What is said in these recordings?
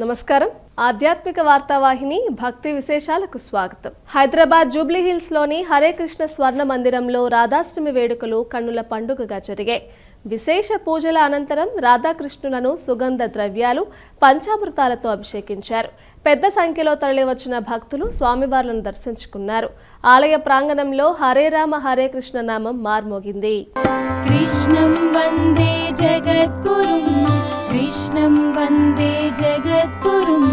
నమస్కారం. ఆధ్యాత్మిక వార్తావాహిని భక్తి విశేషాలకు స్వాగతం. హైదరాబాద్ జూబ్లీహిల్స్లోని హరే కృష్ణ స్వర్ణ మందిరంలో రాధాష్టమి వేడుకలు కన్నుల పండుగగా జరిగాయి. విశేష పూజల అనంతరం రాధాకృష్ణులను సుగంధ ద్రవ్యాలు పంచామృతాలతో అభిషేకించారు. పెద్ద సంఖ్యలో తరలివచ్చిన భక్తులు స్వామివార్లను దర్శించుకున్నారు. ఆలయ ప్రాంగణంలో హరే రామ హరే కృష్ణ నామం మార్మోగింది. కృష్ణం వందే జగద్గురుం కృష్ణం వందే జగద్గురుం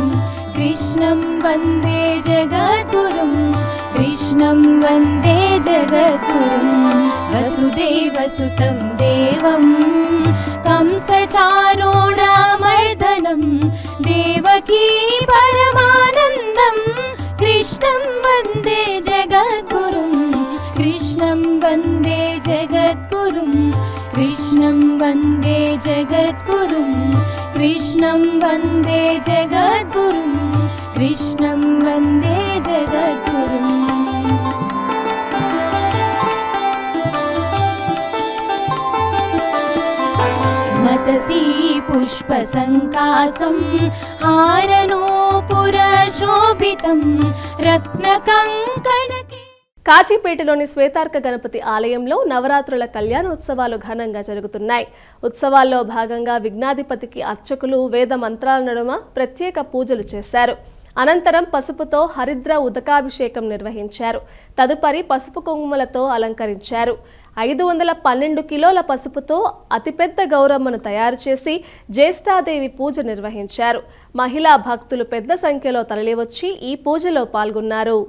కృష్ణం వందే జగద్గురుం కృష్ణం వందే वसुदेवसुतं देवं कंसचानोडामर्दनं देवकी परमानन्दं कृष्णं वन्दे जगद्गुरुं कृष्णं वन्दे जगद्गुरुं कृष्णं वन्दे जगद्गुरुं कृष्णं वन्दे जगद्गुरुं कृष्णं वन्दे जगद्गुरुम् मतसि पुष्पसङ्कासं हारनोपुरशोभितं रत्नकङ्कणके కాజీపేటలోని శ్వేతార్క గణపతి ఆలయంలో నవరాత్రుల కళ్యాణోత్సవాలు ఘనంగా జరుగుతున్నాయి ఉత్సవాల్లో భాగంగా విఘ్నాధిపతికి అర్చకులు వేద మంత్రాల నడుమ ప్రత్యేక పూజలు చేశారు అనంతరం పసుపుతో హరిద్ర ఉదకాభిషేకం నిర్వహించారు తదుపరి పసుపు కుంకుమలతో అలంకరించారు ఐదు వందల పన్నెండు కిలోల పసుపుతో అతిపెద్ద గౌరమ్మను తయారు చేసి జ్యేష్ఠాదేవి పూజ నిర్వహించారు. మహిళా భక్తులు పెద్ద సంఖ్యలో తరలివచ్చి ఈ పూజలో పాల్గొన్నారు.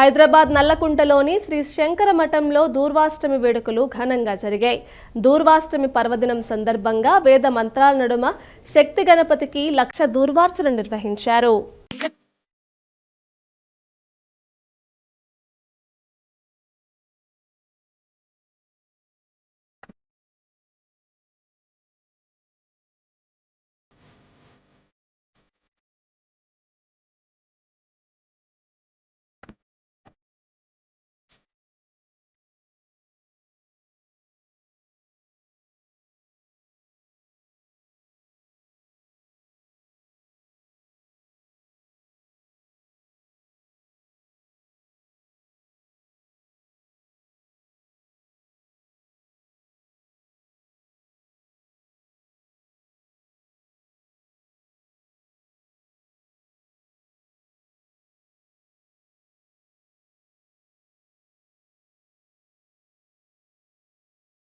హైదరాబాద్ నల్లకుంటలోని శ్రీ శంకర మఠంలో దూర్వాష్టమి వేడుకలు ఘనంగా జరిగాయి. దూర్వాష్టమి పర్వదినం సందర్భంగా వేద మంత్రాల నడుమ శక్తి గణపతికి లక్ష దూర్వార్చన నిర్వహించారు.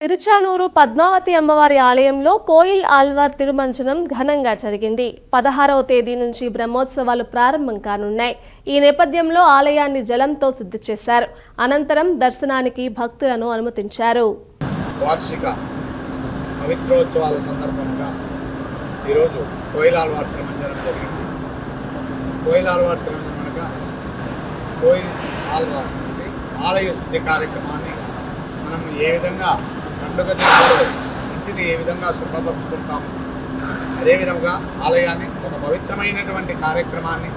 తిరుచానూరు పద్మావతి అమ్మవారి ఆలయంలో కోయిల్ ఆల్వార్ తిరుమంచనం ఘనంగా జరిగింది. పదహారవ తేదీ నుంచి బ్రహ్మోత్సవాలు ప్రారంభం కానున్నాయి. ఈ నేపథ్యంలో ఆలయాన్ని జలంతో శుద్ధి చేశారు. అనంతరం దర్శనానికి భక్తులను అనుమతించారు. వార్షిక పవిత్రోత్సవాల సందర్భంగా ఈరోజు కోయిల్ ఆల్వార్ తిరుమంజనం జరిగింది. కోయిల్ ఆల్వార్ తిరుమంజనం అనగా కోయిల్ ఆల్వార్ ఆలయ శుద్ధి కార్యక్రమాన్ని మనం ఏ విధంగా పండుగ ఇంటిని ఏ విధంగా శుభ్రపరుచుకుంటాము? అదేవిధంగా ఆలయాన్ని ఒక పవిత్రమైనటువంటి కార్యక్రమాన్ని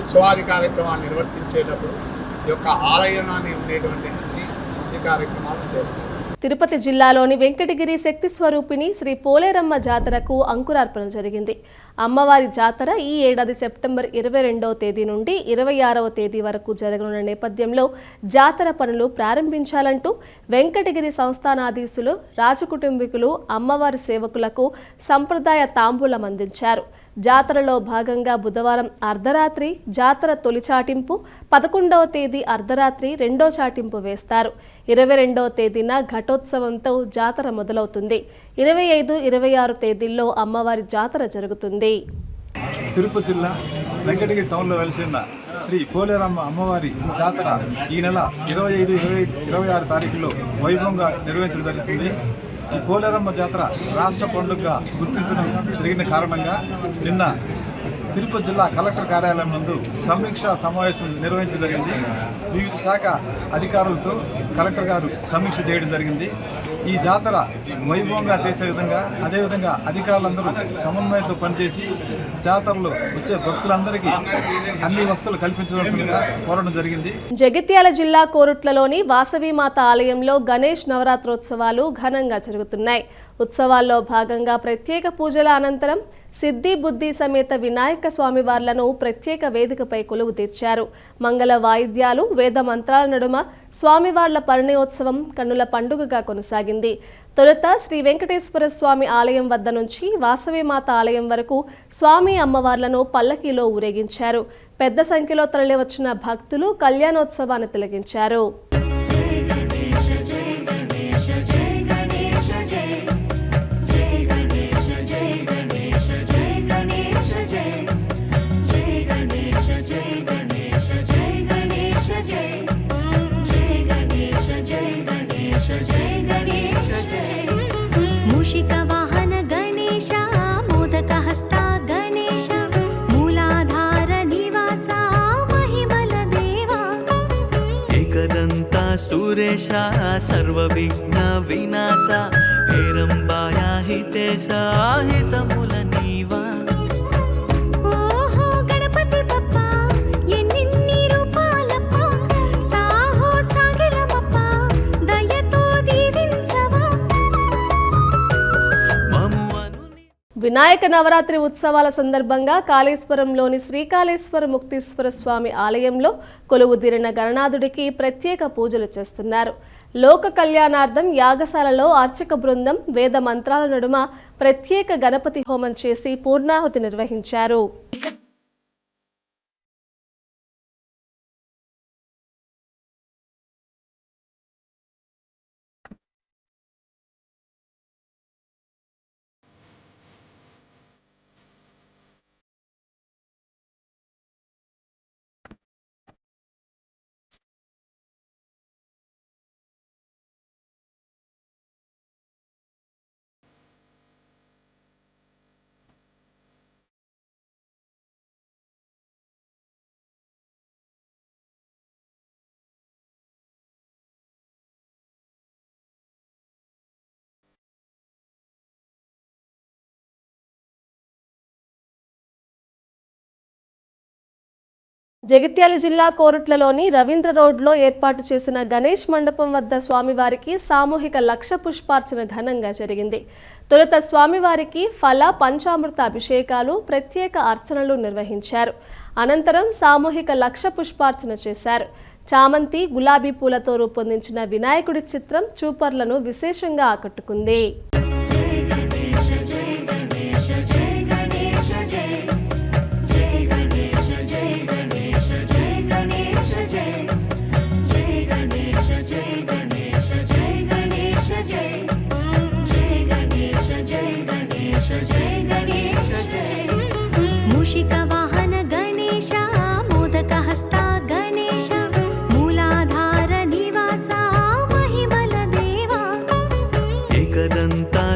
ఉత్సవాది కార్యక్రమాన్ని నిర్వర్తించేటప్పుడు ఈ యొక్క ఆలయాన్ని ఉండేటువంటి అన్ని శుద్ధి కార్యక్రమాలు చేస్తాం తిరుపతి జిల్లాలోని వెంకటగిరి శక్తి స్వరూపిణి శ్రీ పోలేరమ్మ జాతరకు అంకురార్పణ జరిగింది. అమ్మవారి జాతర ఈ ఏడాది సెప్టెంబర్ ఇరవై రెండవ తేదీ నుండి ఇరవై ఆరవ తేదీ వరకు జరగనున్న నేపథ్యంలో జాతర పనులు ప్రారంభించాలంటూ వెంకటగిరి సంస్థానాధీశులు రాజకుటుంబీకులు అమ్మవారి సేవకులకు సంప్రదాయ తాంబూలం అందించారు. జాతరలో భాగంగా బుధవారం అర్ధరాత్రి జాతర తొలి చాటింపు పదకొండవ తేదీ అర్ధరాత్రి రెండో చాటింపు వేస్తారు. ఇరవై రెండవ తేదీన ఘటోత్సవంతో జాతర మొదలవుతుంది. ఇరవై ఐదు ఇరవై ఆరు తేదీల్లో అమ్మవారి జాతర జరుగుతుంది. తిరుపతి జిల్లా వెంకటగిరి టౌన్లో వెలిసిన శ్రీ పోలేరమ్మ అమ్మవారి జాతర ఈ నెల ఇరవై ఐదు ఇరవై ఇరవై ఆరు తారీఖులో వైభవంగా నిర్వహించడం జరుగుతుంది. పోలేరమ్మ జాతర రాష్ట్ర పండుగగా గుర్తించడం జరిగిన కారణంగా నిన్న తిరుపతి జిల్లా కలెక్టర్ కార్యాలయం నందు సమీక్షా సమావేశం నిర్వహించడం జరిగింది. వివిధ శాఖ అధికారులతో కలెక్టర్ గారు సమీక్ష చేయడం జరిగింది. ఈ జాతర వైభవంగా చేసే విధంగా అదేవిధంగా అధికారులందరూ సమన్వయంతో పనిచేసి జాతరలో వచ్చే భక్తులందరికీ అన్ని వస్తువులు కల్పించవలసిందిగా కోరడం జరిగింది. జగిత్యాల జిల్లా కోరుట్లలోని వాసవిమాత ఆలయంలో గణేష్ నవరాత్రోత్సవాలు ఘనంగా జరుగుతున్నాయి. ఉత్సవాల్లో భాగంగా ప్రత్యేక పూజల అనంతరం సిద్ధి బుద్ధి సమేత వినాయక స్వామివార్లను ప్రత్యేక వేదికపై కొలువు తీర్చారు. మంగళ వాయిద్యాలు వేద మంత్రాల నడుమ స్వామివార్ల పరిణయోత్సవం కన్నుల పండుగగా కొనసాగింది. తొలుత శ్రీ వెంకటేశ్వర స్వామి ఆలయం వద్ద నుంచి వాసవిమాత ఆలయం వరకు స్వామి అమ్మవార్లను పల్లకీలో ఊరేగించారు. పెద్ద సంఖ్యలో తరలివచ్చిన భక్తులు కళ్యాణోత్సవాన్ని తిలకించారు. ಜಗದಂತ ಸುರೇಶ ಸರ್ವವಿಘ್ನ ವಿನಾಶ ಹೇರಂಬಾಯ ಹಿತೇಶ ಹಿತಮುಲ ನೀವಾ వినాయక నవరాత్రి ఉత్సవాల సందర్భంగా కాళేశ్వరంలోని శ్రీకాళేశ్వర ముక్తీశ్వర స్వామి ఆలయంలో కొలువుదీరిన గణనాథుడికి ప్రత్యేక పూజలు చేస్తున్నారు. లోక కళ్యాణార్థం యాగశాలలో అర్చక బృందం వేద మంత్రాల నడుమ ప్రత్యేక గణపతి హోమం చేసి పూర్ణాహుతి నిర్వహించారు. జగిత్యాల జిల్లా కోరుట్లలోని రవీంద్ర రోడ్లో ఏర్పాటు చేసిన గణేష్ మండపం వద్ద స్వామివారికి సామూహిక లక్ష పుష్పార్చన ఘనంగా జరిగింది. తొలుత స్వామివారికి ఫల పంచామృత అభిషేకాలు ప్రత్యేక అర్చనలు నిర్వహించారు. అనంతరం సామూహిక లక్ష పుష్పార్చన చేశారు. చామంతి గులాబీ పూలతో రూపొందించిన వినాయకుడి చిత్రం చూపర్లను విశేషంగా ఆకట్టుకుంది.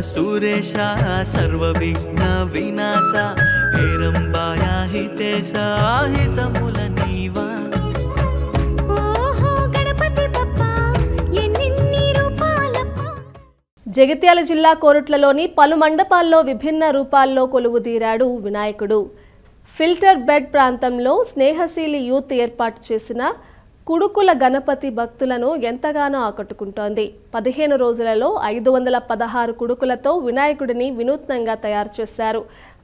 సురేశ వినాశ హేరంబాయ నీవా. జగిత్యాల జిల్లా కోరుట్లలోని పలు మండపాల్లో విభిన్న రూపాల్లో కొలువుదీరాడు వినాయకుడు. ఫిల్టర్ బెడ్ ప్రాంతంలో స్నేహశీలి యూత్ ఏర్పాటు చేసిన కుడుకుల గణపతి భక్తులను ఎంతగానో ఆకట్టుకుంటోంది. పదిహేను రోజులలో ఐదు వందల పదహారు కుడుకులతో వినాయకుడిని వినూత్నంగా తయారు చేశారు.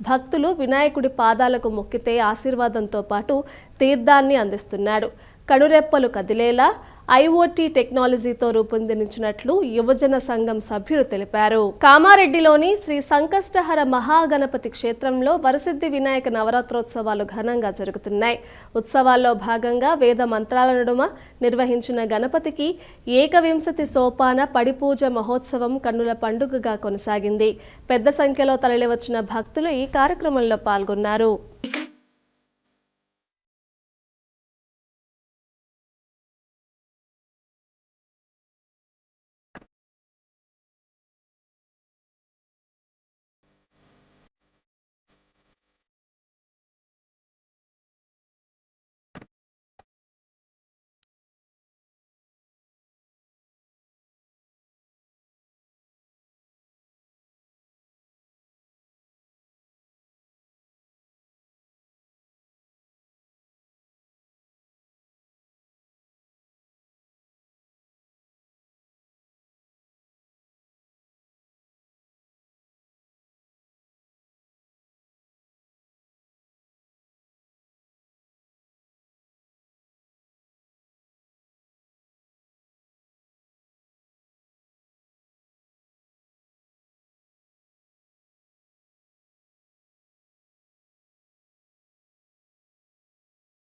భక్తులు వినాయకుడి పాదాలకు మొక్కితే ఆశీర్వాదంతో పాటు తీర్థాన్ని అందిస్తున్నాడు. కనురెప్పలు కదిలేలా ఐఓటీ టెక్నాలజీతో రూపొందించినట్లు యువజన సంఘం సభ్యులు తెలిపారు. కామారెడ్డిలోని శ్రీ సంకష్టహర మహాగణపతి క్షేత్రంలో వరసిద్ధి వినాయక నవరాత్రోత్సవాలు ఘనంగా జరుగుతున్నాయి. ఉత్సవాల్లో భాగంగా వేద మంత్రాల నడుమ నిర్వహించిన గణపతికి ఏకవింశతి సోపాన పడిపూజ మహోత్సవం కన్నుల పండుగగా కొనసాగింది. పెద్ద సంఖ్యలో తరలివచ్చిన భక్తులు ఈ కార్యక్రమంలో పాల్గొన్నారు.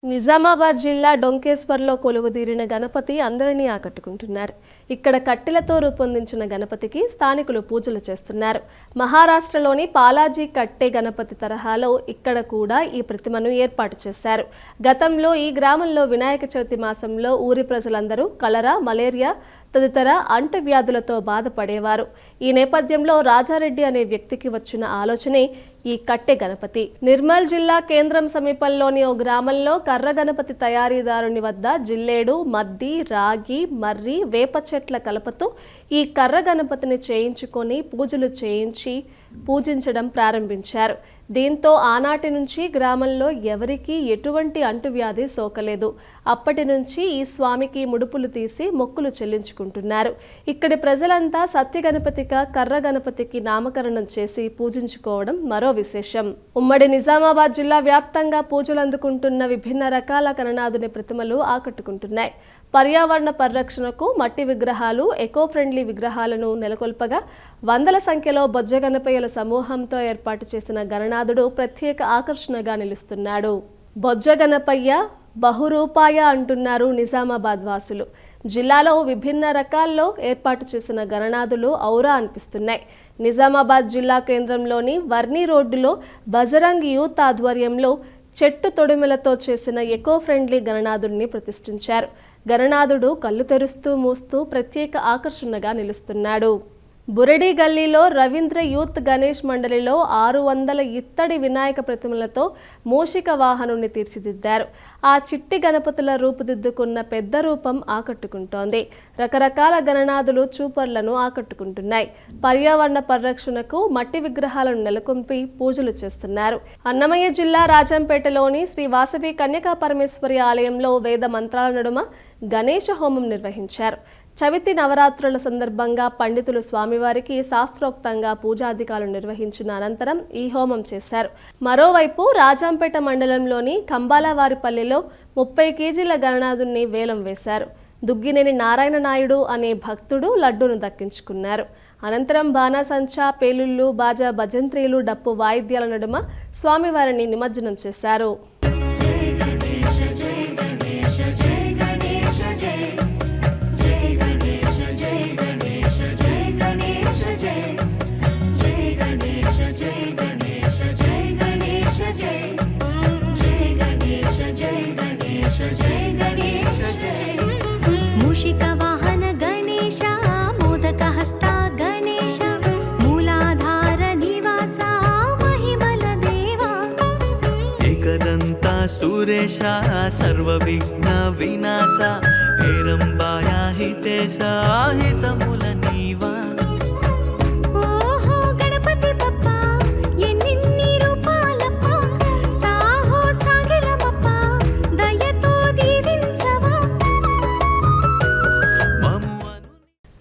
నిజామాబాద్ జిల్లా డొంకేశ్వర్లో కొలువుదీరిన గణపతి అందరినీ ఆకట్టుకుంటున్నారు. ఇక్కడ కట్టెలతో రూపొందించిన గణపతికి స్థానికులు పూజలు చేస్తున్నారు. మహారాష్ట్రలోని పాలాజీ కట్టె గణపతి తరహాలో ఇక్కడ కూడా ఈ ప్రతిమను ఏర్పాటు చేశారు. గతంలో ఈ గ్రామంలో వినాయక చవితి మాసంలో ఊరి ప్రజలందరూ కలరా మలేరియా తదితర అంటువ్యాధులతో బాధపడేవారు. ఈ నేపథ్యంలో రాజారెడ్డి అనే వ్యక్తికి వచ్చిన ఆలోచనే ఈ కట్టె గణపతి. నిర్మల్ జిల్లా కేంద్రం సమీపంలోని ఓ గ్రామంలో కర్ర గణపతి తయారీదారుని వద్ద జిల్లేడు మద్ది రాగి మర్రి వేప చెట్ల కలపతో ఈ కర్ర గణపతిని చేయించుకొని పూజలు చేయించి పూజించడం ప్రారంభించారు. దీంతో ఆనాటి నుంచి గ్రామంలో ఎవరికీ ఎటువంటి అంటువ్యాధి సోకలేదు. అప్పటి నుంచి ఈ స్వామికి ముడుపులు తీసి మొక్కులు చెల్లించుకుంటున్నారు. ఇక్కడి ప్రజలంతా సత్య గణపతిగా కర్ర గణపతికి నామకరణం చేసి పూజించుకోవడం మరో విశేషం. ఉమ్మడి నిజామాబాద్ జిల్లా వ్యాప్తంగా పూజలు అందుకుంటున్న విభిన్న రకాల కరణాదుని ప్రతిమలు ఆకట్టుకుంటున్నాయి. పర్యావరణ పరిరక్షణకు మట్టి విగ్రహాలు ఎకో ఫ్రెండ్లీ విగ్రహాలను నెలకొల్పగా వందల సంఖ్యలో బొజ్జ గణపయ్యల సమూహంతో ఏర్పాటు చేసిన గణనాథుడు ప్రత్యేక ఆకర్షణగా నిలుస్తున్నాడు. బొజ్జ గణపయ్య బహురూపాయ అంటున్నారు నిజామాబాద్ వాసులు. జిల్లాలో విభిన్న రకాల్లో ఏర్పాటు చేసిన గణనాథులు ఔరా అనిపిస్తున్నాయి. నిజామాబాద్ జిల్లా కేంద్రంలోని వర్ని రోడ్డులో బజరంగ్ యూత్ ఆధ్వర్యంలో చెట్టు తొడిమలతో చేసిన ఎకో ఫ్రెండ్లీ గణనాథుడిని ప్రతిష్ఠించారు. గణనాథుడు కళ్ళు తెరుస్తూ మూస్తూ ప్రత్యేక ఆకర్షణగా నిలుస్తున్నాడు. బురడి గల్లీలో రవీంద్ర యూత్ గణేష్ మండలిలో ఆరు వందల ఇత్తడి వినాయక ప్రతిమలతో మూషిక వాహనుని తీర్చిదిద్దారు. ఆ చిట్టి గణపతుల రూపుదిద్దుకున్న పెద్ద రూపం ఆకట్టుకుంటోంది. రకరకాల గణనాథులు చూపర్లను ఆకట్టుకుంటున్నాయి. పర్యావరణ పరిరక్షణకు మట్టి విగ్రహాలను నెలకొల్పి పూజలు చేస్తున్నారు. అన్నమయ్య జిల్లా రాజంపేటలోని శ్రీ వాసవి కన్యకా పరమేశ్వరి ఆలయంలో వేద మంత్రాల నడుమ గణేష హోమం నిర్వహించారు. చవితి నవరాత్రుల సందర్భంగా పండితులు స్వామివారికి శాస్త్రోక్తంగా పూజాధికాలు నిర్వహించిన అనంతరం ఈ హోమం చేశారు. మరోవైపు రాజంపేట మండలంలోని కంబాలవారిపల్లిలో ముప్పై కేజీల గణనాథుణ్ణి వేలం వేశారు. దుగ్గినేని నారాయణ నాయుడు అనే భక్తుడు లడ్డూను దక్కించుకున్నారు. అనంతరం బాణాసంచా పేలుళ్ళు బాజా భజంత్రీలు డప్పు వాయిద్యాల నడుమ స్వామివారిని నిమజ్జనం చేశారు. సురేశ సర్వ విఘ్న వినాశ హేరంబాయ హితేశ హితముల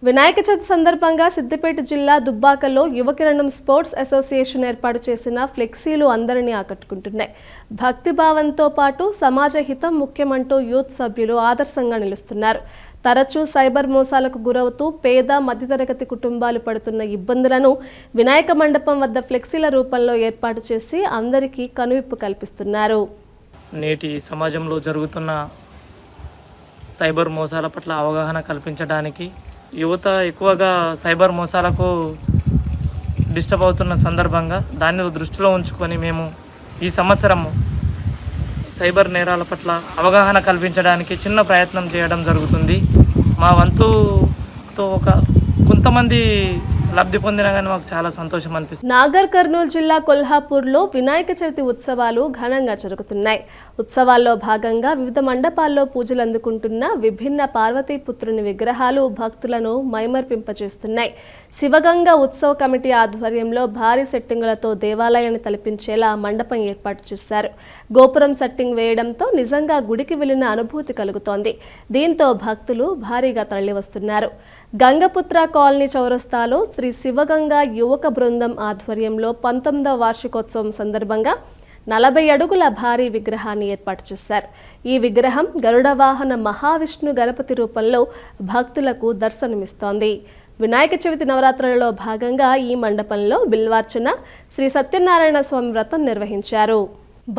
వినాయక చవితి సందర్భంగా సిద్దిపేట జిల్లా దుబ్బాకలో యువకిరణం స్పోర్ట్స్ అసోసియేషన్ ఏర్పాటు చేసిన ఫ్లెక్సీలు అందరినీ ఆకట్టుకుంటున్నాయి. భక్తిభావంతో పాటు సమాజ హితం ముఖ్యమంటూ యూత్ సభ్యులు ఆదర్శంగా నిలుస్తున్నారు. తరచూ సైబర్ మోసాలకు గురవుతూ పేద మధ్యతరగతి కుటుంబాలు పడుతున్న ఇబ్బందులను వినాయక మండపం వద్ద ఫ్లెక్సీల రూపంలో ఏర్పాటు చేసి అందరికీ కనువిప్పు కల్పిస్తున్నారు. నేటి సమాజంలో జరుగుతున్న సైబర్ మోసాల పట్ల అవగాహన కల్పించడానికి యువత ఎక్కువగా సైబర్ మోసాలకు డిస్టర్బ్ అవుతున్న సందర్భంగా దాన్ని దృష్టిలో ఉంచుకొని మేము ఈ సంవత్సరం సైబర్ నేరాల పట్ల అవగాహన కల్పించడానికి చిన్న ప్రయత్నం చేయడం జరుగుతుంది. మా వంతుతో ఒక కొంతమంది లబ్ధి పొందినా కానీ మాకు చాలా సంతోషం అనిపిస్తుంది. నాగర్ కర్నూలు జిల్లా కొల్హాపూర్లో వినాయక చవితి ఉత్సవాలు ఘనంగా జరుగుతున్నాయి. ఉత్సవాల్లో భాగంగా వివిధ మండపాల్లో పూజలు అందుకుంటున్న విభిన్న పార్వతీపుత్రుని విగ్రహాలు భక్తులను మైమర్పింపజేస్తున్నాయి. శివగంగ ఉత్సవ కమిటీ ఆధ్వర్యంలో భారీ సెట్టింగులతో దేవాలయాన్ని తలపించేలా మండపం ఏర్పాటు చేశారు. గోపురం సెట్టింగ్ వేయడంతో నిజంగా గుడికి వెళ్ళిన అనుభూతి కలుగుతోంది. దీంతో భక్తులు భారీగా తరలివస్తున్నారు. గంగపుత్ర కాలనీ చౌరస్తాలో శ్రీ శివగంగా యువక బృందం ఆధ్వర్యంలో పంతొమ్మిదవ వార్షికోత్సవం సందర్భంగా నలభై అడుగుల భారీ విగ్రహాన్ని ఏర్పాటు చేశారు. ఈ విగ్రహం గరుడ వాహన మహావిష్ణు గణపతి రూపంలో భక్తులకు దర్శనమిస్తోంది. వినాయక చవితి నవరాత్రులలో భాగంగా ఈ మండపంలో బిల్వార్చన శ్రీ సత్యనారాయణ స్వామి వ్రతం నిర్వహించారు.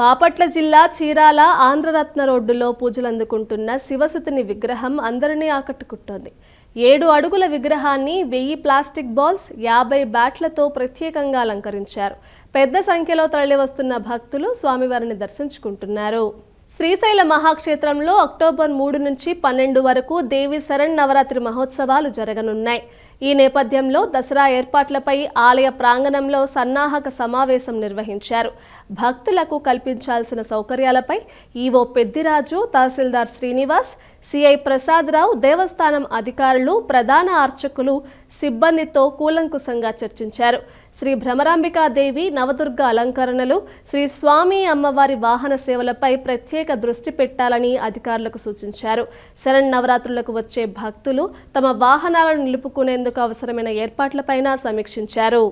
బాపట్ల జిల్లా చీరాల ఆంధ్రరత్న రోడ్డులో పూజలు అందుకుంటున్న శివసుతుని విగ్రహం అందరినీ ఆకట్టుకుంటోంది. ఏడు అడుగుల విగ్రహాన్ని వెయ్యి ప్లాస్టిక్ బాల్స్ యాభై బ్యాట్లతో ప్రత్యేకంగా అలంకరించారు. పెద్ద సంఖ్యలో తరలివస్తున్న భక్తులు స్వామివారిని దర్శించుకుంటున్నారు. శ్రీశైల మహాక్షేత్రంలో అక్టోబర్ మూడు నుంచి పన్నెండు వరకు దేవి శరణ్ నవరాత్రి మహోత్సవాలు జరగనున్నాయి. ఈ నేపథ్యంలో దసరా ఏర్పాట్లపై ఆలయ ప్రాంగణంలో సన్నాహక సమావేశం నిర్వహించారు. భక్తులకు కల్పించాల్సిన సౌకర్యాలపై ఈవో పెద్దిరాజు తహసీల్దార్ శ్రీనివాస్ సిఐ ప్రసాదరావు దేవస్థానం అధికారులు ప్రధాన అర్చకులు సిబ్బందితో కూలంకుశంగా చర్చించారు. శ్రీ భ్రమరాంబికాదేవి నవదుర్గ అలంకరణలు శ్రీ స్వామి అమ్మవారి వాహన సేవలపై ప్రత్యేక దృష్టి పెట్టాలని అధికారులకు సూచించారు. శరణ్ నవరాత్రులకు వచ్చే భక్తులు తమ వాహనాలను నిలుపుకునేందుకు అవసరమైన ఏర్పాట్లపైన సమీక్షించారు.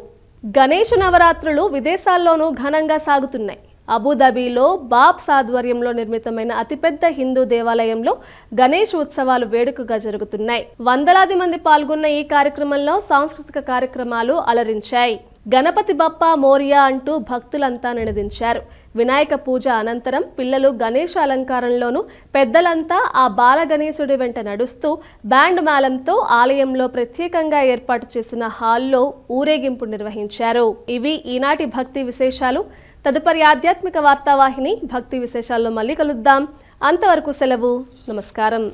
గణేష్ నవరాత్రులు విదేశాల్లోనూ ఘనంగా సాగుతున్నాయి. అబుదాబీలో బాబ్ ఆధ్వర్యంలో నిర్మితమైన అతిపెద్ద హిందూ దేవాలయంలో గణేష్ ఉత్సవాలు వేడుకగా జరుగుతున్నాయి. వందలాది మంది పాల్గొన్న ఈ కార్యక్రమంలో సాంస్కృతిక కార్యక్రమాలు అలరించాయి. గణపతి బప్ప మోరియా అంటూ భక్తులంతా నినదించారు. వినాయక పూజ అనంతరం పిల్లలు గణేష అలంకారంలోనూ పెద్దలంతా ఆ బాల గణేశుడి వెంట నడుస్తూ బ్యాండ్ మేళంతో ఆలయంలో ప్రత్యేకంగా ఏర్పాటు చేసిన హాల్లో ఊరేగింపు నిర్వహించారు. ఇవి ఈనాటి భక్తి విశేషాలు. తదుపరి ఆధ్యాత్మిక వార్తావాహిని భక్తి విశేషాల్లో మళ్ళీ కలుద్దాం. అంతవరకు సెలవు. నమస్కారం.